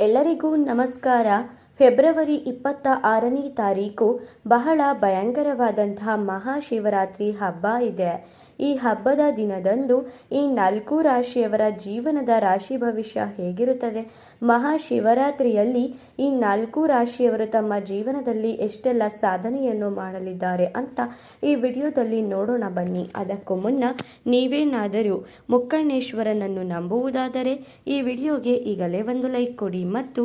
ಎಲ್ಲರಿಗೂ ನಮಸ್ಕಾರ. ಫೆಬ್ರವರಿ ಇಪ್ಪತ್ತ ಆರನೇ ತಾರೀಕು ಬಹಳ ಭಯಂಕರವಾದಂತಹ ಮಹಾಶಿವರಾತ್ರಿ ಹಬ್ಬ ಇದೆ. ಈ ಹಬ್ಬದ ದಿನದಂದು ಈ ನಾಲ್ಕು ರಾಶಿಯವರ ಜೀವನದ ರಾಶಿ ಭವಿಷ್ಯ ಹೇಗಿರುತ್ತದೆ? ಮಹಾಶಿವರಾತ್ರಿಯಲ್ಲಿ ಈ ನಾಲ್ಕು ರಾಶಿಯವರು ತಮ್ಮ ಜೀವನದಲ್ಲಿ ಎಷ್ಟೆಲ್ಲ ಸಾಧನೆಯನ್ನು ಮಾಡಲಿದ್ದಾರೆ ಅಂತ ಈ ವಿಡಿಯೋದಲ್ಲಿ ನೋಡೋಣ ಬನ್ನಿ. ಅದಕ್ಕೂ ಮುನ್ನ ನೀವೇನಾದರೂ ಮುಕ್ಕಣ್ಣೇಶ್ವರನನ್ನು ನಂಬುವುದಾದರೆ ಈ ವಿಡಿಯೋಗೆ ಈಗಲೇ ಒಂದು ಲೈಕ್ ಕೊಡಿ ಮತ್ತು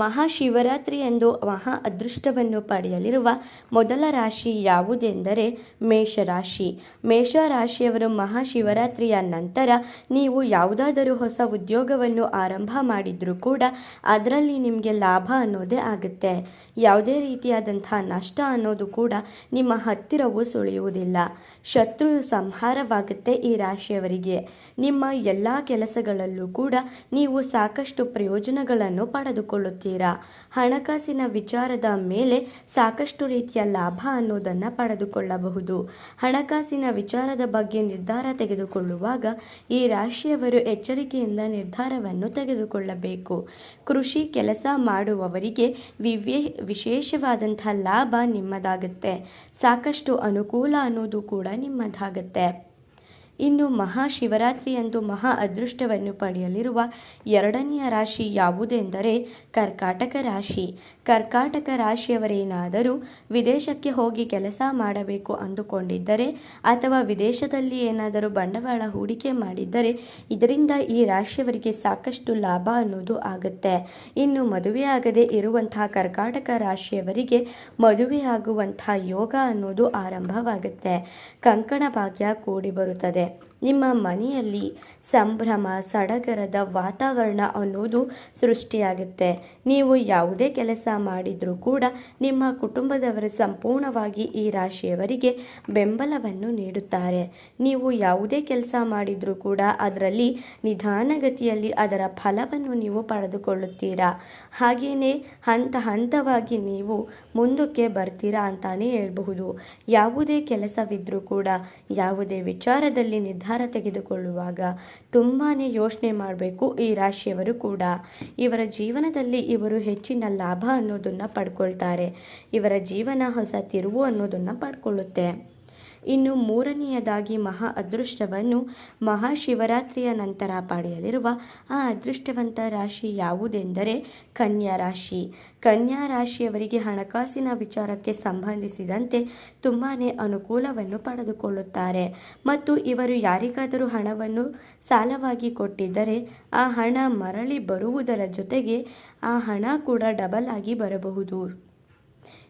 ಮಹಾಶಿವರಾತ್ರಿ ಎಂದು ಮಹಾ ಅದೃಷ್ಟವನ್ನು ಪಡೆಯಲಿರುವ ಮೊದಲ ರಾಶಿ ಯಾವುದೆಂದರೆ ಮೇಷರಾಶಿ. ಮೇಷರಾಶಿಯವರು ಮಹಾಶಿವರಾತ್ರಿಯ ನಂತರ ನೀವು ಯಾವುದಾದರೂ ಹೊಸ ಉದ್ಯೋಗವನ್ನು ಆರಂಭ ಮಾಡಿದರೂ ಕೂಡ ಅದರಲ್ಲಿ ನಿಮಗೆ ಲಾಭ ಅನ್ನೋದೇ ಆಗುತ್ತೆ. ಯಾವುದೇ ರೀತಿಯಾದಂತಹ ನಷ್ಟ ಅನ್ನೋದು ಕೂಡ ನಿಮ್ಮ ಹತ್ತಿರವೂ ಸುಳಿಯುವುದಿಲ್ಲ. ಶತ್ರು ಸಂಹಾರವಾಗುತ್ತೆ ಈ ರಾಶಿಯವರಿಗೆ. ನಿಮ್ಮ ಎಲ್ಲ ಕೆಲಸಗಳಲ್ಲೂ ಕೂಡ ನೀವು ಸಾಕಷ್ಟು ಪ್ರಯೋಜನಗಳನ್ನು ಪಡೆದುಕೊಳ್ಳುತ್ತೀರಾ. ಹಣಕಾಸಿನ ವಿಚಾರದ ಮೇಲೆ ಸಾಕಷ್ಟು ರೀತಿಯ ಲಾಭ ಅನ್ನೋದನ್ನು ಪಡೆದುಕೊಳ್ಳಬಹುದು. ಹಣಕಾಸಿನ ವಿಚಾರದ ಬಗ್ಗೆ ನಿರ್ಧಾರ ತೆಗೆದುಕೊಳ್ಳುವಾಗ ಈ ರಾಶಿಯವರು ಎಚ್ಚರಿಕೆಯಿಂದ ನಿರ್ಧಾರವನ್ನು ತೆಗೆದುಕೊಳ್ಳಬೇಕು. ಕೃಷಿ ಕೆಲಸ ಮಾಡುವವರಿಗೆ ವಿವೇ ವಿಶೇಷವಾದಂತಹ ಲಾಭ ನಿಮ್ಮದಾಗುತ್ತೆ. ಸಾಕಷ್ಟು ಅನುಕೂಲ ಅನ್ನೋದು ಕೂಡ ನಿಮ್ಮದಾಗುತ್ತೆ. ಇನ್ನು ಮಹಾಶಿವರಾತ್ರಿಯಂದು ಮಹಾ ಅದೃಷ್ಟವನ್ನು ಪಡೆಯಲಿರುವ ಎರಡನೆಯ ರಾಶಿ ಯಾವುದೆಂದರೆ ಕರ್ಕಾಟಕ ರಾಶಿ. ಕರ್ಕಾಟಕ ರಾಶಿಯವರೇನಾದರೂ ವಿದೇಶಕ್ಕೆ ಹೋಗಿ ಕೆಲಸ ಮಾಡಬೇಕು ಅಂದುಕೊಂಡಿದ್ದರೆ ಅಥವಾ ವಿದೇಶದಲ್ಲಿ ಏನಾದರೂ ಬಂಡವಾಳ ಹೂಡಿಕೆ ಮಾಡಿದ್ದರೆ ಇದರಿಂದ ಈ ರಾಶಿಯವರಿಗೆ ಸಾಕಷ್ಟು ಲಾಭ ಅನ್ನೋದು ಆಗುತ್ತೆ. ಇನ್ನು ಮದುವೆಯಾಗದೇ ಇರುವಂತಹ ಕರ್ಕಾಟಕ ರಾಶಿಯವರಿಗೆ ಮದುವೆಯಾಗುವಂತಹ ಯೋಗ ಅನ್ನೋದು ಆರಂಭವಾಗುತ್ತೆ. ಕಂಕಣ ಭಾಗ್ಯ ಕೂಡಿ ಬರುತ್ತದೆ. で。ನಿಮ್ಮ ಮನೆಯಲ್ಲಿ ಸಂಭ್ರಮ, ಸಡಗರದ ವಾತಾವರಣ ಅನ್ನೋದು ಸೃಷ್ಟಿಯಾಗುತ್ತೆ. ನೀವು ಯಾವುದೇ ಕೆಲಸ ಮಾಡಿದರೂ ಕೂಡ ನಿಮ್ಮ ಕುಟುಂಬದವರು ಸಂಪೂರ್ಣವಾಗಿ ಈ ರಾಶಿಯವರಿಗೆ ಬೆಂಬಲವನ್ನು ನೀಡುತ್ತಾರೆ. ನೀವು ಯಾವುದೇ ಕೆಲಸ ಮಾಡಿದರೂ ಕೂಡ ಅದರಲ್ಲಿ ನಿಧಾನಗತಿಯಲ್ಲಿ ಅದರ ಫಲವನ್ನು ನೀವು ಪಡೆದುಕೊಳ್ಳುತ್ತೀರಾ? ಹಾಗೆಯೇ ಹಂತ ಹಂತವಾಗಿ ನೀವು ಮುಂದಕ್ಕೆ ಬರ್ತೀರಾ ಅಂತಾನೆ ಹೇಳ್ಬಹುದು. ಯಾವುದೇ ಕೆಲಸವಿದ್ದರೂ ಕೂಡ ಯಾವುದೇ ವಿಚಾರದಲ್ಲಿ ನಿರ್ಧಾರ ತೆಗೆದುಕೊಳ್ಳುವಾಗ ತುಂಬಾ ಯೋಚನೆ ಮಾಡಬೇಕು ಈ ರಾಶಿಯವರು ಕೂಡ. ಇವರ ಜೀವನದಲ್ಲಿ ಇವರು ಹೆಚ್ಚಿನ ಲಾಭ ಅನ್ನೋದನ್ನು ಪಡ್ಕೊಳ್ತಾರೆ. ಇವರ ಜೀವನ ಹೊಸ ತಿರುವು ಅನ್ನೋದನ್ನು ಪಡ್ಕೊಳ್ಳುತ್ತೆ. ಇನ್ನು ಮೂರನೆಯದಾಗಿ ಮಹಾ ಅದೃಷ್ಟವನ್ನು ಮಹಾಶಿವರಾತ್ರಿಯ ನಂತರ ಪಡೆಯಲಿರುವ ಆ ಅದೃಷ್ಟವಂತ ರಾಶಿ ಯಾವುದೆಂದರೆ ಕನ್ಯಾ ರಾಶಿ. ಕನ್ಯಾ ರಾಶಿಯವರಿಗೆ ಹಣಕಾಸಿನ ವಿಚಾರಕ್ಕೆ ಸಂಬಂಧಿಸಿದಂತೆ ತುಂಬಾ ಅನುಕೂಲವನ್ನು ಪಡೆದುಕೊಳ್ಳುತ್ತಾರೆ. ಮತ್ತು ಇವರು ಯಾರಿಗಾದರೂ ಹಣವನ್ನು ಸಾಲವಾಗಿ ಕೊಟ್ಟಿದ್ದರೆ ಆ ಹಣ ಮರಳಿ ಬರುವುದರ ಜೊತೆಗೆ ಆ ಹಣ ಕೂಡ ಡಬಲ್ ಆಗಿ ಬರಬಹುದು.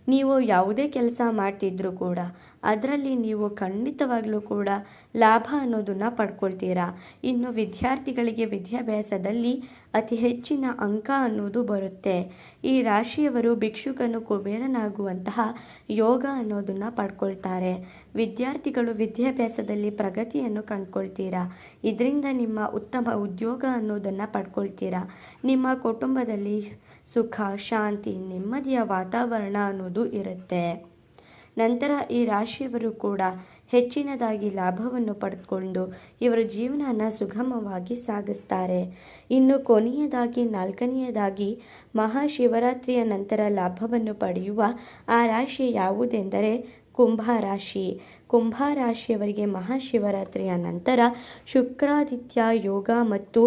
ನೀವು ಯಾವುದೇ ಕೆಲಸ ಮಾಡ್ತಿದ್ರೂ ಕೂಡ, ಅದರಲ್ಲಿ ನೀವು ಖಂಡಿತವಾಗಲೂ ಕೂಡ ಲಾಭ ಅನ್ನೋದನ್ನು ಪಡ್ಕೊಳ್ತೀರಾ? ಇನ್ನು ವಿದ್ಯಾರ್ಥಿಗಳಿಗೆ ವಿದ್ಯಾಭ್ಯಾಸದಲ್ಲಿ ಅತಿ ಹೆಚ್ಚಿನ ಅಂಕ ಅನ್ನೋದು ಬರುತ್ತೆ. ಈ ರಾಶಿಯವರು ಭಿಕ್ಷುಕನು ಕುಬೇರನಾಗುವಂತಹ ಯೋಗ ಅನ್ನೋದನ್ನು ಪಡ್ಕೊಳ್ತಾರೆ. ವಿದ್ಯಾರ್ಥಿಗಳು ವಿದ್ಯಾಭ್ಯಾಸದಲ್ಲಿ ಪ್ರಗತಿಯನ್ನು ಕಂಡ್ಕೊಳ್ತೀರಾ? ಇದರಿಂದ ನಿಮ್ಮ ಉತ್ತಮ ಉದ್ಯೋಗ ಅನ್ನೋದನ್ನು ಪಡ್ಕೊಳ್ತೀರಾ? ನಿಮ್ಮ ಕುಟುಂಬದಲ್ಲಿ ಸುಖ, ಶಾಂತಿ, ನೆಮ್ಮದಿಯ ವಾತಾವರಣ ಅನ್ನೋದು ಇರುತ್ತೆ. ನಂತರ ಈ ರಾಶಿಯವರು ಕೂಡ ಹೆಚ್ಚಿನದಾಗಿ ಲಾಭವನ್ನು ಪಡೆದುಕೊಂಡು ಇವರ ಜೀವನನ ಸುಗಮವಾಗಿ ಸಾಗಿಸ್ತಾರೆ. ಇನ್ನು ಕೊನೆಯದಾಗಿ, ನಾಲ್ಕನೆಯದಾಗಿ ಮಹಾಶಿವರಾತ್ರಿಯ ನಂತರ ಲಾಭವನ್ನು ಪಡೆಯುವ ಆ ರಾಶಿ ಯಾವುದೆಂದರೆ ಕುಂಭರಾಶಿ ಕುಂಭರಾಶಿಯವರಿಗೆ ಮಹಾಶಿವರಾತ್ರಿಯ ನಂತರ ಶುಕ್ರಾದಿತ್ಯ ಯೋಗ ಮತ್ತು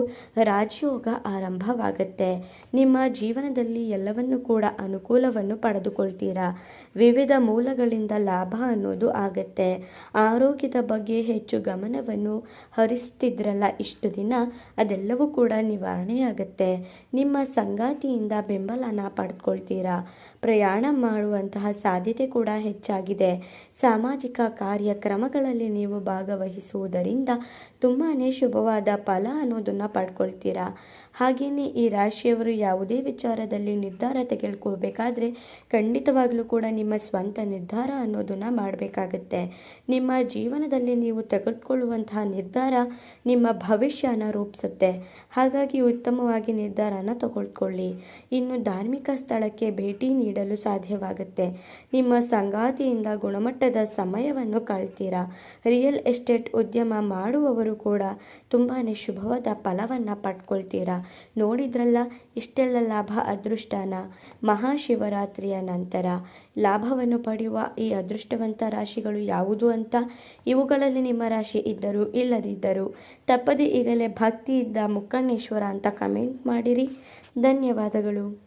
ರಾಜಯೋಗ ಆರಂಭವಾಗುತ್ತೆ. ನಿಮ್ಮ ಜೀವನದಲ್ಲಿ ಎಲ್ಲವನ್ನು ಕೂಡ ಅನುಕೂಲವನ್ನು ಪಡೆದುಕೊಳ್ತೀರಾ? ವಿವಿಧ ಮೂಲಗಳಿಂದ ಲಾಭ ಅನ್ನೋದು ಆಗುತ್ತೆ. ಆರೋಗ್ಯದ ಬಗ್ಗೆ ಹೆಚ್ಚು ಗಮನವನ್ನು ಹರಿಸ್ತಿದ್ರಲ್ಲ ಇಷ್ಟು ದಿನ, ಅದೆಲ್ಲವೂ ಕೂಡ ನಿವಾರಣೆಯಾಗತ್ತೆ. ನಿಮ್ಮ ಸಂಗಾತಿಯಿಂದ ಬೆಂಬಲನ ಪಡೆದುಕೊಳ್ತೀರಾ ಪ್ರಯಾಣ ಮಾಡುವಂತಹ ಸಾಧ್ಯತೆ ಕೂಡ ಹೆಚ್ಚಾಗಿದೆ. ಸಾಮಾಜಿಕ ಕಾರ್ಯಕ್ರಮಗಳಲ್ಲಿ ನೀವು ಭಾಗವಹಿಸುವುದರಿಂದ ತುಂಬಾ ಶುಭವಾದ ಫಲ ಅನ್ನೋದನ್ನು ಪಡ್ಕೊಳ್ತೀರಾ? ಹಾಗೆಯೇ ಈ ರಾಶಿಯವರು ಯಾವುದೇ ವಿಚಾರದಲ್ಲಿ ನಿರ್ಧಾರ ತೆಗೆದುಕೊಳ್ಬೇಕಾದ್ರೆ ಖಂಡಿತವಾಗ್ಲೂ ಕೂಡ ನಿಮ್ಮ ಸ್ವಂತ ನಿರ್ಧಾರ ಅನ್ನೋದನ್ನು ಮಾಡಬೇಕಾಗತ್ತೆ. ನಿಮ್ಮ ಜೀವನದಲ್ಲಿ ನೀವು ತೆಗೆದುಕೊಳ್ಳುವಂತಹ ನಿರ್ಧಾರ ನಿಮ್ಮ ಭವಿಷ್ಯನ ರೂಪಿಸುತ್ತೆ. ಹಾಗಾಗಿ ಉತ್ತಮವಾಗಿ ನಿರ್ಧಾರನ ತಗೊಳ್ಕೊಳ್ಳಿ. ಇನ್ನು ಧಾರ್ಮಿಕ ಸ್ಥಳಕ್ಕೆ ಭೇಟಿ ನೀಡಲು ಸಾಧ್ಯವಾಗುತ್ತೆ. ನಿಮ್ಮ ಸಂಗಾತಿಯಿಂದ ಗುಣಮಟ್ಟದ ಸಮಯವನ್ನು ಕಳ್ತೀರಾ? ರಿಯಲ್ ಎಸ್ಟೇಟ್ ಉದ್ಯಮ ಮಾಡುವವರು ಕೂಡ ತುಂಬಾ ಶುಭವಾದ ಫಲವನ್ನು ಪಡ್ಕೊಳ್ತೀರಾ? ನೋಡಿದ್ರಲ್ಲ, ಇಷ್ಟೆಲ್ಲ ಲಾಭ ಅದೃಷ್ಟನ. ಮಹಾಶಿವರಾತ್ರಿಯ ನಂತರ ಲಾಭವನ್ನು ಪಡೆಯುವ ಈ ಅದೃಷ್ಟವಂತ ರಾಶಿಗಳು ಯಾವುದು ಅಂತ? ಇವುಗಳಲ್ಲಿ ನಿಮ್ಮ ರಾಶಿ ಇದ್ದರೂ ಇಲ್ಲದಿದ್ದರೂ ತಪ್ಪದೇ ಈಗಲೇ ಭಕ್ತಿಯಿದ್ದ ಮುಕ್ಕಣ್ಣೇಶ್ವರ ಅಂತ ಕಮೆಂಟ್ ಮಾಡಿರಿ. ಧನ್ಯವಾದಗಳು.